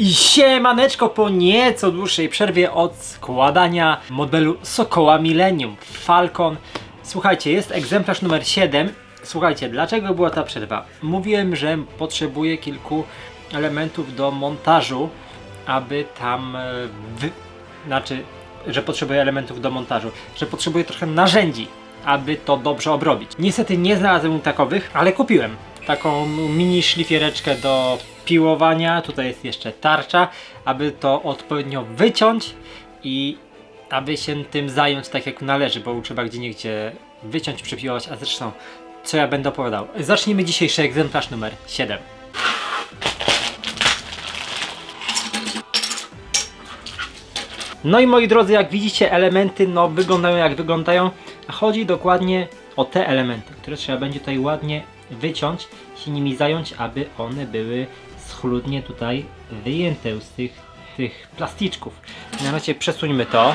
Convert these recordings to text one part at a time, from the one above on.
I siemaneczko po nieco dłuższej przerwie od składania modelu Sokoła Millennium Falcon. Słuchajcie, jest egzemplarz numer 7. Słuchajcie, dlaczego była ta przerwa? Mówiłem, że potrzebuję kilku elementów do montażu, aby tam e, wy... znaczy, że potrzebuję elementów do montażu, że potrzebuję trochę narzędzi, aby to dobrze obrobić. Niestety nie znalazłem takowych, ale kupiłem taką mini szlifiereczkę do piłowania. Tutaj jest jeszcze tarcza, aby to odpowiednio wyciąć i aby się tym zająć tak jak należy, bo trzeba gdzie niegdzie wyciąć, przypiłować, a zresztą co ja będę opowiadał. Zacznijmy dzisiejszy egzemplarz numer 7. No i moi drodzy, jak widzicie, elementy no, wyglądają jak wyglądają. Chodzi dokładnie o te elementy, które trzeba będzie tutaj ładnie wyciąć, się nimi zająć, aby one były schludnie tutaj wyjęte z tych, tych plasticzków. Mianowicie przesuńmy to.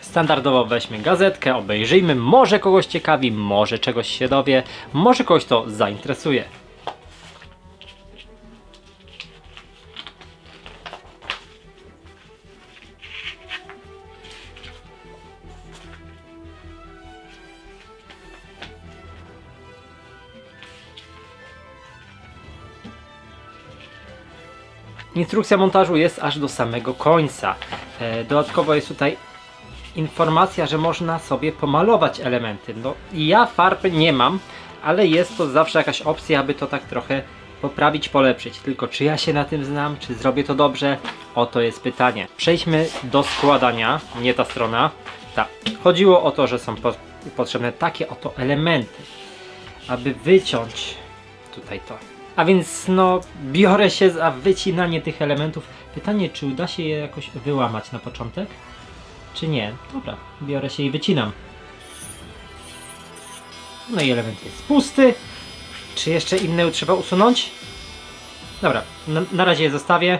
Standardowo weźmy gazetkę, obejrzyjmy, może kogoś ciekawi, może czegoś się dowie, może kogoś to zainteresuje. Instrukcja montażu jest aż do samego końca. E, Dodatkowo jest tutaj informacja, że można sobie pomalować elementy. No ja farby nie mam, ale jest to zawsze jakaś opcja, aby to tak trochę poprawić, polepszyć. Tylko czy ja się na tym znam, czy zrobię to dobrze? Oto jest pytanie. Przejdźmy do składania, nie ta strona. Tak. Chodziło o to, że są po potrzebne takie oto elementy, aby wyciąć tutaj to. A więc no, biorę się za wycinanie tych elementów. Pytanie, czy uda się je jakoś wyłamać na początek? Czy nie? Dobra, biorę się i wycinam. No i element jest pusty. Czy jeszcze inne trzeba usunąć? Dobra, na, na razie je zostawię.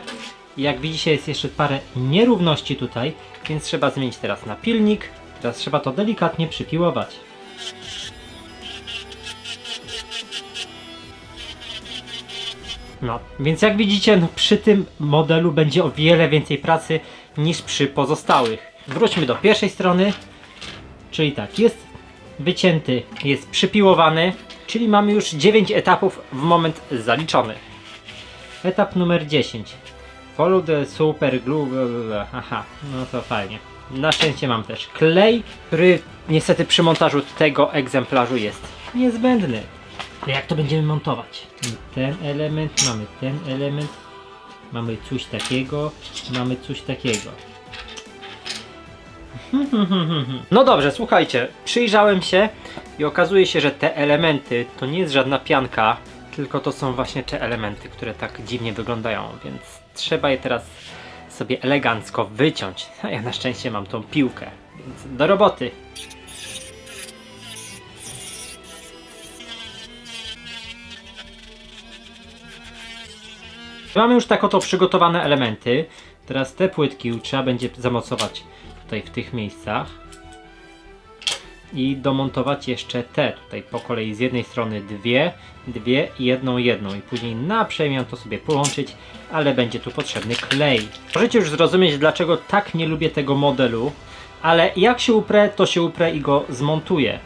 Jak widzicie jest jeszcze parę nierówności tutaj, więc trzeba zmienić teraz na pilnik. Teraz trzeba to delikatnie przypiłować. No, więc jak widzicie, no, przy tym modelu będzie o wiele więcej pracy niż przy pozostałych. Wróćmy do pierwszej strony, czyli tak, jest wycięty, jest przypiłowany, czyli mamy już 9 etapów w moment zaliczony. Etap numer 10. Follow the super glue, aha, no to fajnie. Na szczęście mam też klej, który niestety przy montażu tego egzemplarzu jest niezbędny. Jak to będziemy montować? Ten element, mamy ten element, mamy coś takiego, mamy coś takiego. No dobrze, słuchajcie, przyjrzałem się i okazuje się, że te elementy to nie jest żadna pianka, tylko to są właśnie te elementy, które tak dziwnie wyglądają, więc trzeba je teraz sobie elegancko wyciąć. A ja na szczęście mam tą piłkę, więc do roboty. Mamy już tak oto przygotowane elementy. Teraz te płytki trzeba będzie zamocować tutaj w tych miejscach. I domontować jeszcze te tutaj po kolei z jednej strony dwie, dwie i jedną, jedną. I później na przemian to sobie połączyć, ale będzie tu potrzebny klej. Możecie już zrozumieć dlaczego tak nie lubię tego modelu, ale jak się uprę, to się uprę i go zmontuję.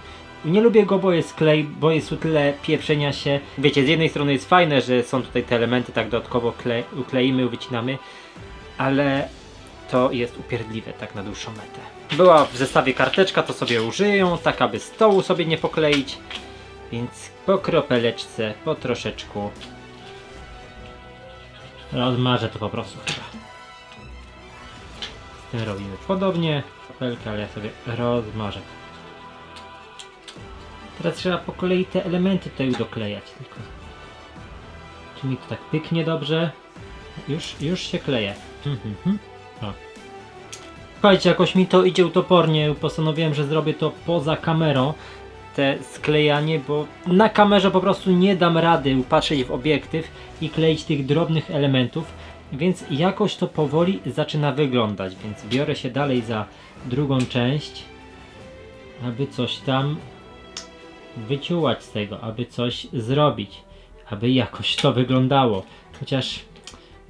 Nie lubię go, bo jest klej, bo jest tu tyle pieprzenia się. Wiecie, z jednej strony jest fajne, że są tutaj te elementy, tak dodatkowo klej, ukleimy, wycinamy, ale to jest upierdliwe tak na dłuższą metę. Była w zestawie karteczka, to sobie użyję, tak aby stołu sobie nie pokleić. Więc po kropeleczce, po troszeczku. Rozmarzę to po prostu chyba. Z tym robimy podobnie. Kropelkę, ale ja sobie rozmarzę. Teraz trzeba po kolei te elementy tutaj doklejać tylko. Czy mi to tak pyknie dobrze? Już, już się kleje. Mhm, mhm. Słuchajcie, jakoś mi to idzie utopornie. Postanowiłem, że zrobię to poza kamerą. Te sklejanie, bo na kamerze po prostu nie dam rady patrzeć w obiektyw i kleić tych drobnych elementów. Więc jakoś to powoli zaczyna wyglądać. Więc biorę się dalej za drugą część, aby coś tam wyciułać z tego, aby coś zrobić, aby jakoś to wyglądało. Chociaż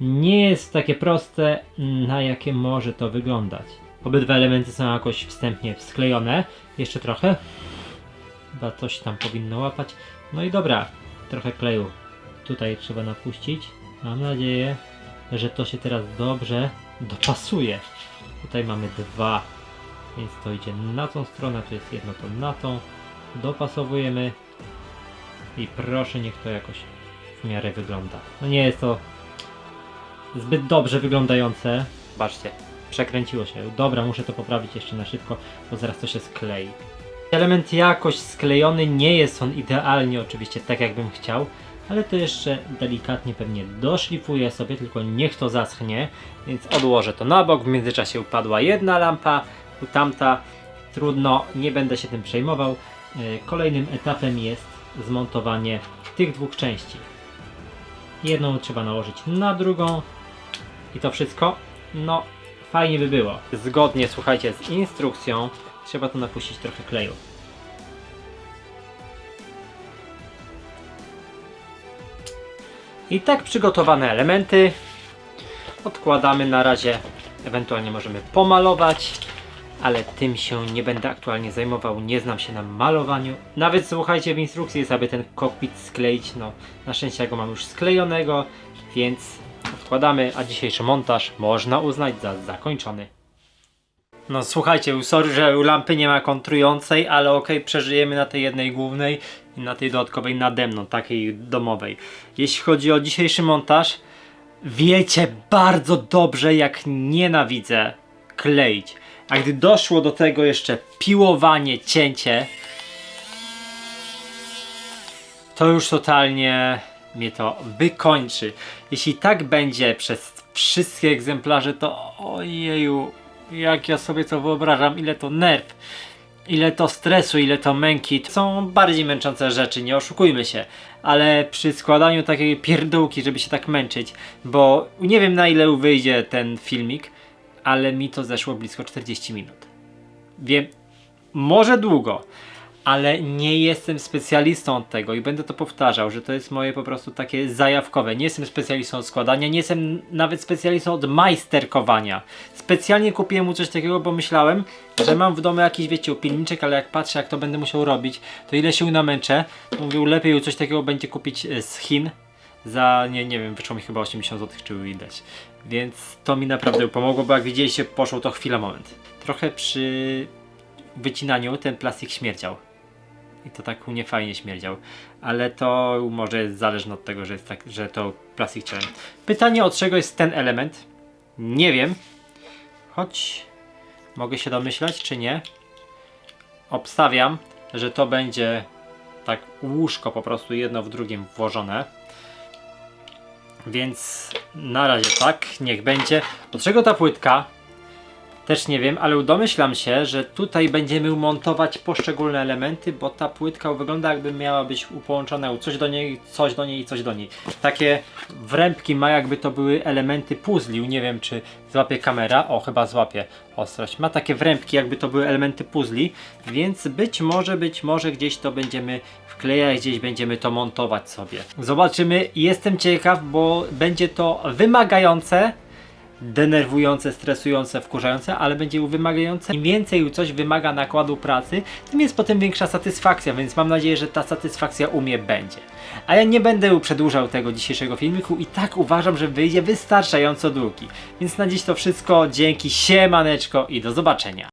nie jest takie proste, na jakie może to wyglądać. Obydwa elementy są jakoś wstępnie sklejone. Jeszcze trochę. Chyba coś tam powinno łapać. No i dobra, trochę kleju tutaj trzeba napuścić. Mam nadzieję, że to się teraz dobrze dopasuje. Tutaj mamy dwa, więc to idzie na tą stronę, tu jest jedno to na tą. Dopasowujemy i proszę niech to jakoś w miarę wygląda. No nie jest to zbyt dobrze wyglądające. Zobaczcie, przekręciło się. Dobra, muszę to poprawić jeszcze na szybko, bo zaraz to się sklei. Element jakoś sklejony, nie jest on idealnie oczywiście tak jakbym chciał, ale to jeszcze delikatnie pewnie doszlifuję sobie, tylko niech to zaschnie, więc odłożę to na bok. W międzyczasie upadła jedna lampa, tu tamta. Trudno, nie będę się tym przejmował. E, Kolejnym etapem jest zmontowanie tych dwóch części. Jedną trzeba nałożyć na drugą i to wszystko, no fajnie by było. Zgodnie, słuchajcie, z instrukcją trzeba tu napuścić trochę kleju. I tak przygotowane elementy odkładamy na razie. Ewentualnie możemy pomalować, ale tym się nie będę aktualnie zajmował. Nie znam się na malowaniu. Nawet słuchajcie, w instrukcji jest, aby ten kokpit skleić. No, na szczęście ja go mam już sklejonego, więc odkładamy, a dzisiejszy montaż można uznać za zakończony. No słuchajcie, sorry, że lampy nie ma kontrującej, ale okej, przeżyjemy na tej jednej głównej i na tej dodatkowej nade mną, takiej domowej. Jeśli chodzi o dzisiejszy montaż, wiecie bardzo dobrze jak nienawidzę kleić. A gdy doszło do tego jeszcze piłowanie, cięcie, to już totalnie mnie to wykończy. Jeśli tak będzie przez wszystkie egzemplarze, to ojeju, jak ja sobie to wyobrażam, ile to nerw, ile to stresu, ile to męki. To są bardziej męczące rzeczy, nie oszukujmy się. Ale przy składaniu takiej pierdółki, żeby się tak męczyć, bo nie wiem na ile wyjdzie ten filmik, ale mi to zeszło blisko 40 minut. Wiem, może długo, ale nie jestem specjalistą od tego i będę to powtarzał, że to jest moje po prostu takie zajawkowe. Nie jestem specjalistą od składania, nie jestem nawet specjalistą od majsterkowania. Specjalnie kupiłem mu coś takiego, bo myślałem, że mam w domu jakiś, wiecie, pilniczek, ale jak patrzę, jak to będę musiał robić, to ile się namęczę, to mówił, lepiej coś takiego będzie kupić z Chin za, nie, nie wiem, wyszło mi chyba 80 zł, czy widać. Więc to mi naprawdę pomogło, bo jak widzieliście, poszło to chwila, moment. Trochę przy wycinaniu ten plastik śmierdział. I to tak niefajnie śmierdział. Ale to może jest zależne od tego, że, jest tak, że to plastik ciałem. Pytanie od czego jest ten element? Nie wiem. Choć mogę się domyślać, czy nie. Obstawiam, że to będzie tak łóżko po prostu jedno w drugim włożone. Więc na razie tak, niech będzie. Od czego ta płytka? Też nie wiem, ale domyślam się, że tutaj będziemy montować poszczególne elementy, bo ta płytka wygląda jakby miała być połączona coś do niej, coś do niej i coś do niej. Takie wrębki ma jakby to były elementy puzli. Nie wiem czy złapie kamera. O, chyba złapie ostrość. Ma takie wrębki jakby to były elementy puzli, więc być może, być może gdzieś to będziemy wklejać, gdzieś będziemy to montować sobie. Zobaczymy. Jestem ciekaw, bo będzie to wymagające denerwujące, stresujące, wkurzające, ale będzie wymagające. Im więcej coś wymaga nakładu pracy, tym jest potem większa satysfakcja, więc mam nadzieję, że ta satysfakcja u mnie będzie. A ja nie będę przedłużał tego dzisiejszego filmiku i tak uważam, że wyjdzie wystarczająco długi. Więc na dziś to wszystko. Dzięki, siemaneczko i do zobaczenia.